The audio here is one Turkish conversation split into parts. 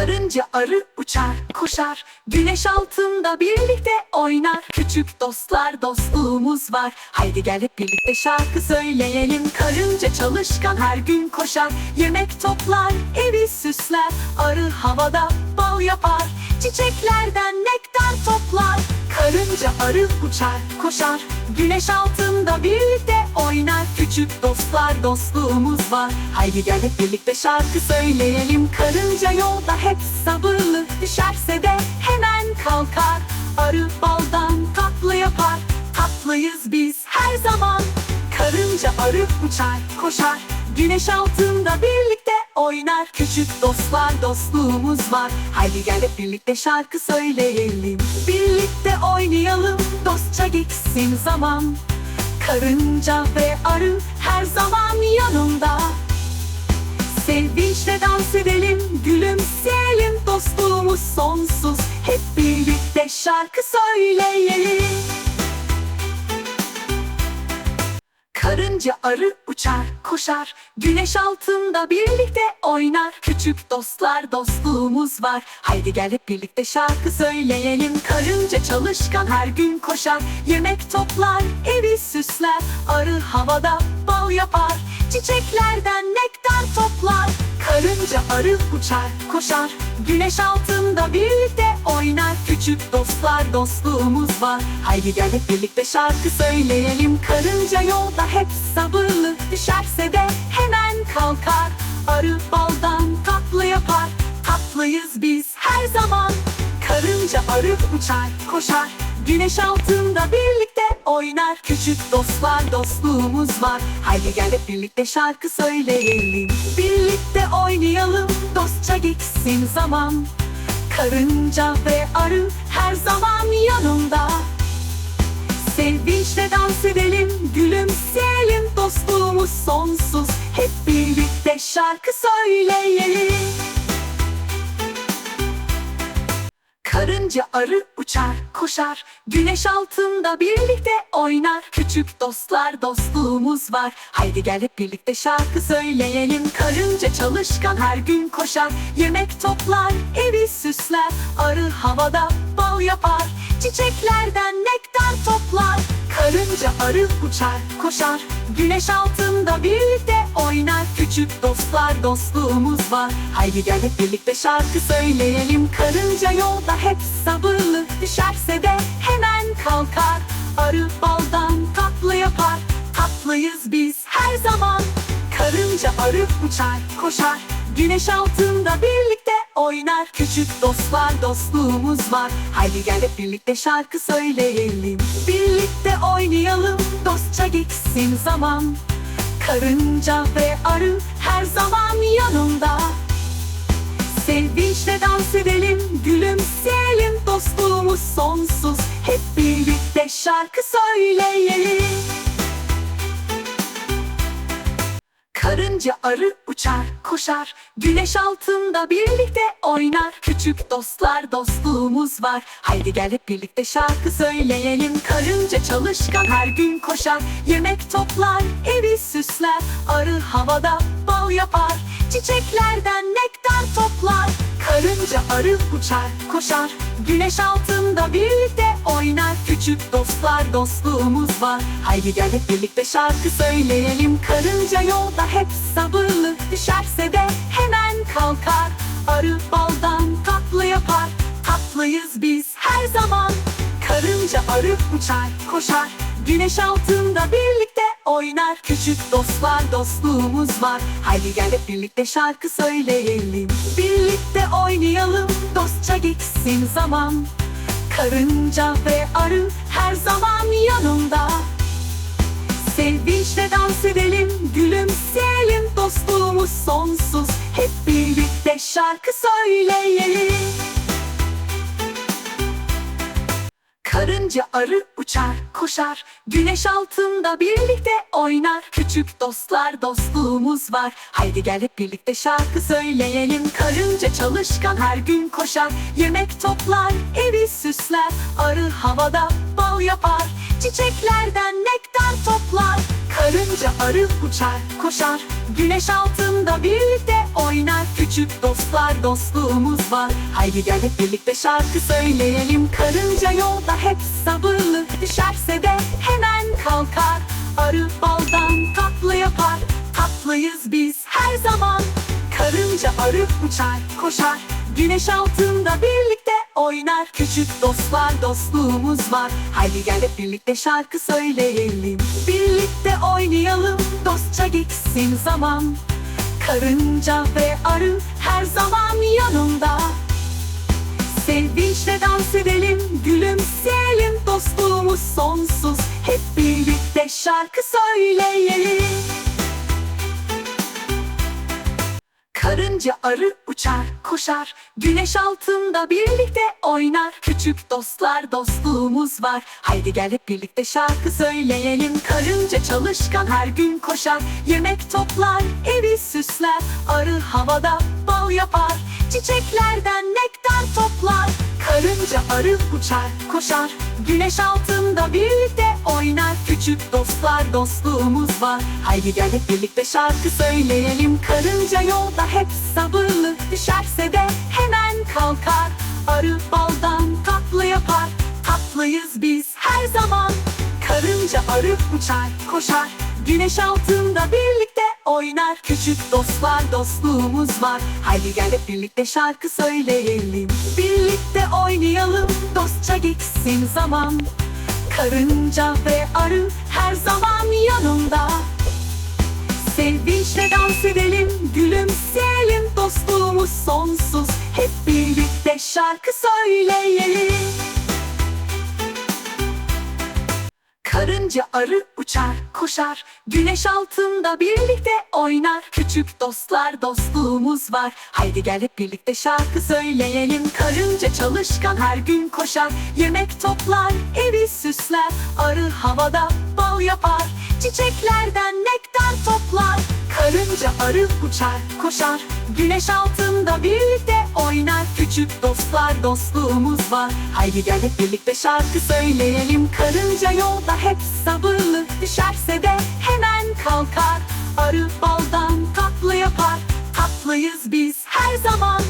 Karınca arı uçar koşar. Güneş altında birlikte oynar. Küçük dostlar dostluğumuz var. Haydi gel hep birlikte şarkı söyleyelim. Karınca çalışkan her gün koşar. Yemek toplar evi süsler. Arı havada bal yapar. Çiçeklerden nektar toplar arı uçar koşar Güneş altında birlikte oynar. Küçük dostlar dostluğumuz var. Haydi gel hep birlikte şarkı söyleyelim. Karınca yolda hep sabırlı Düşerse de hemen kalkar. Arı baldan tatlı yapar Tatlıyız biz her zaman. Karınca arı uçar koşar Güneş altında birlikte oynar. Küçük dostlar dostluğumuz var. Haydi gel hep birlikte şarkı söyleyelim. Birlikte oynayalım dostça geçsin zaman. Karınca ve arı her zaman yanımda Sevinçle dans edelim, gülümseyelim Dostluğumuz sonsuz. Hep birlikte şarkı söyleyelim Karınca arı uçar koşar. Güneş altında birlikte oynar. Küçük dostlar dostluğumuz var. Haydi gel hep birlikte şarkı söyleyelim. Karınca çalışkan her gün koşar. Yemek toplar evi süsler. Arı havada bal yapar. Çiçeklerden nektar toplar Karınca arı uçar koşar. Güneş altında birlikte oynar. Küçük dostlar dostluğumuz var. Haydi gel hep birlikte şarkı söyleyelim. Karınca yolda hep sabırlı. Düşerse de hemen kalkar. Arı baldan tatlı yapar. Tatlıyız biz her zaman. Karınca arı uçar koşar Güneş altında birlikte oynar. Küçük dostlar dostluğumuz var. Haydi gel hep birlikte şarkı söyleyelim. Birlikte oynayalım dostça geçsin zaman. Karınca ve arı her zaman yanımda. Sevinçle dans edelim, gülümseyelim. Dostluğumuz sonsuz. Hep birlikte şarkı söyleyelim Karınca arı uçar koşar. Güneş altında birlikte oynar. Küçük dostlar dostluğumuz var. Haydi gel hep birlikte şarkı söyleyelim. Karınca çalışkan her gün koşar. Yemek toplar evi süsler. Arı havada bal yapar. Çiçeklerden nektar toplar. Karınca arı uçar koşar. Güneş altında birlikte oynar. Küçük dostlar dostluğumuz var. Haydi gel hep birlikte şarkı söyleyelim. Karınca yolda hep sabırlı. Düşerse de hemen kalkar. Arı baldan tatlı yapar. Tatlıyız biz her zaman. Karınca arı uçar koşar. Güneş altında birlikte oynar. Küçük dostlar dostluğumuz var. Haydi gel hep birlikte şarkı söyleyelim. Birlikte oynayalım. Dostça geçsin zaman Karınca ve arı her zaman yanımda. Sevinçle dans edelim, gülümseyelim Dostluğumuz sonsuz. Hep birlikte şarkı söyleyelim Karınca arı uçar koşar. Güneş altında birlikte oynar. Küçük dostlar dostluğumuz var. Haydi gel hep birlikte şarkı söyleyelim. Karınca çalışkan her gün koşar. Yemek toplar evi süsler. Arı havada bal yapar. Çiçeklerden nektar toplar Karınca arı uçar koşar. Güneş altında birlikte oynar. Küçük dostlar dostluğumuz var. Haydi gel hep birlikte şarkı söyleyelim. Karınca yolda hep sabırlı. Düşerse de hemen kalkar. Arı baldan tatlı yapar. Tatlıyız biz her zaman. Karınca arı uçar koşar Güneş altında birlikte oynar. Küçük dostlar dostluğumuz var. Haydi gel hep birlikte şarkı söyleyelim. Birlikte oynayalım dostça geçsin zaman. Karınca ve arı her zaman yanımda. Sevinçle dans edelim, gülümseyelim Dostluğumuz sonsuz. Hep birlikte şarkı söyleyelim Karınca arı uçar koşar. Güneş altında birlikte oynar. Küçük dostlar dostluğumuz var. Haydi gel hep birlikte şarkı söyleyelim. Karınca çalışkan her gün koşar. Yemek toplar evi süsler. Arı havada bal yapar. Çiçeklerden nektar toplar Karınca arı uçar koşar. Güneş altında birlikte oynar. Küçük dostlar dostluğumuz var. Haydi gel hep birlikte şarkı söyleyelim. Karınca yolda hep sabırlı Düşerse de hemen kalkar. Arı baldan tatlı yapar Tatlıyız biz her zaman. Karınca arı uçar koşar. Güneş altında birlikte oynar. Küçük dostlar dostluğumuz var. Haydi gel hep birlikte şarkı söyleyelim. Birlikte oynayalım dostça geçsin zaman. Karınca ve arı her zaman yanımda Sevinçle dans edelim, gülümseyelim. Dostluğumuz sonsuz. Hep birlikte şarkı söyleyelim Karınca arı uçar koşar. Güneş altında birlikte oynar. Küçük dostlar dostluğumuz var. Haydi gel hep birlikte şarkı söyleyelim. Karınca çalışkan her gün koşar. Yemek toplar evi süsler. Arı havada bal yapar. Çiçeklerden nektar toplar. Karınca arı uçar koşar. Güneş altında birlikte oynar. Küçük dostlar dostluğumuz var. Haydi gel hep birlikte şarkı söyleyelim. Karınca yolda hep sabırlı. Düşerse de hemen kalkar. Arı baldan tatlı yapar. Tatlıyız biz her zaman. Karınca arı uçar koşar. Güneş altında birlikte oynar. Küçük dostlar dostluğumuz var. Haydi gel hep birlikte şarkı söyleyelim. Birlikte oynayalım. Dostça geçsin zaman Karınca ve arı her zaman yanımda. Sevinçle dans edelim, gülümseyelim Dostluğumuz sonsuz. Hep birlikte şarkı söyleyelim. Karınca arı uçar koşar. Güneş altında birlikte oynar. Küçük dostlar dostluğumuz var. Haydi gel hep birlikte şarkı söyleyelim. Karınca çalışkan her gün koşar. Yemek toplar evi süsler. Arı havada bal yapar. Çiçeklerden nektar toplar. Karınca arı uçar koşar. Güneş altında birlikte oynar. Küçük dostlar dostluğumuz var. Haydi gel hep birlikte şarkı söyleyelim. Karınca yolda hep sabırlı Düşerse de hemen kalkar. Arı baldan tatlı yapar. Tatlıyız biz her zaman.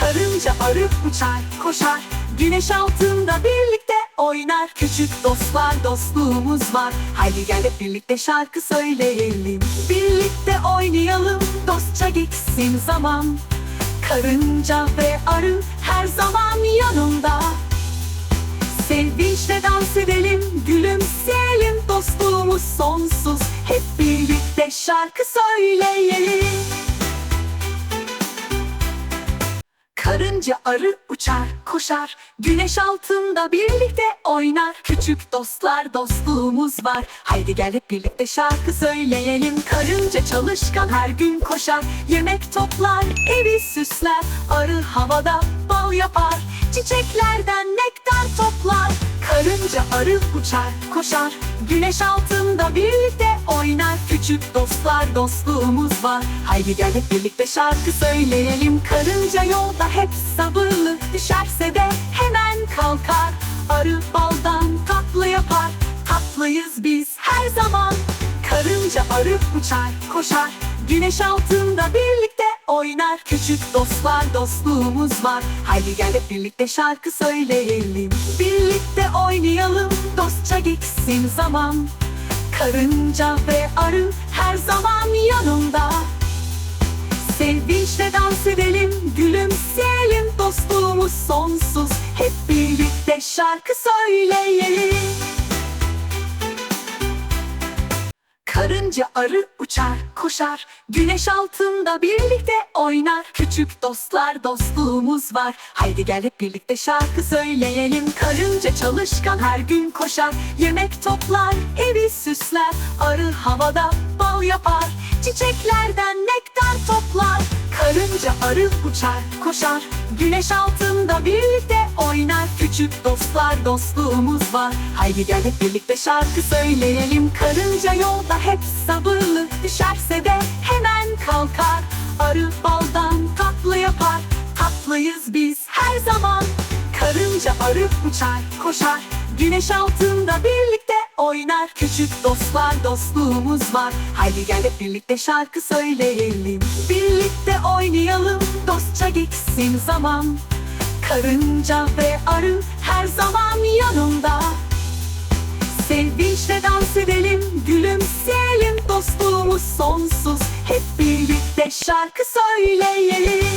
Karınca arı uçar koşar. Güneş altında birlikte oynar. Küçük dostlar dostluğumuz var. Haydi gel hep birlikte şarkı söyleyelim. Birlikte oynayalım dostça geçsin zaman. Karınca ve arı her zaman yanımda Sevinçle dans edelim, gülümseyelim Dostluğumuz sonsuz. Hep birlikte şarkı söyleyelim. Karınca arı uçar koşar Güneş altında birlikte oynar. Küçük dostlar dostluğumuz var. Haydi gel hep birlikte şarkı söyleyelim. Karınca çalışkan her gün koşar. Yemek toplar evi süsler. Arı havada bal yapar Çiçeklerden nektar toplar. Karınca arı uçar koşar. Güneş altında birlikte oynar. Küçük dostlar dostluğumuz var. Haydi gel hep birlikte şarkı söyleyelim. Karınca yolda hep sabırlı. Düşerse de hemen kalkar. Arı baldan tatlı yapar. Tatlıyız biz her zaman. Karınca arı uçar koşar. Güneş altında birlikte oynar. Küçük dostlar dostluğumuz var. Haydi gel hep birlikte şarkı söyleyelim. Birlikte oynayalım dostça geçsin zaman. Karınca ve arı her zaman yanımda Sevinçle dans edelim, gülümseyelim. Dostluğumuz sonsuz. Hep birlikte şarkı söyleyelim Karınca arı uçar koşar. Güneş altında birlikte oynar. Küçük dostlar dostluğumuz var. Haydi gel hep birlikte şarkı söyleyelim. Karınca çalışkan her gün koşar. Yemek toplar evi süsler. Arı havada bal yapar Çiçeklerden nektar toplar. Karınca arı uçar koşar. Güneş altında birlikte oynar. Küçük dostlar dostluğumuz var. Haydi gel hep birlikte şarkı söyleyelim. Karınca yolda hep sabırlı. Düşerse de hemen kalkar. Arı baldan tatlı yapar. Tatlıyız biz her zaman. Karınca arı uçar koşar Güneş altında birlikte oynar. Küçük dostlar dostluğumuz var. Haydi gel hep birlikte şarkı söyleyelim. Birlikte oynayalım dostça geçsin zaman. Karınca ve arı her zaman yanımda Sevinçle dans edelim, gülümseyelim. Dostluğumuz sonsuz. Hep birlikte şarkı söyleyelim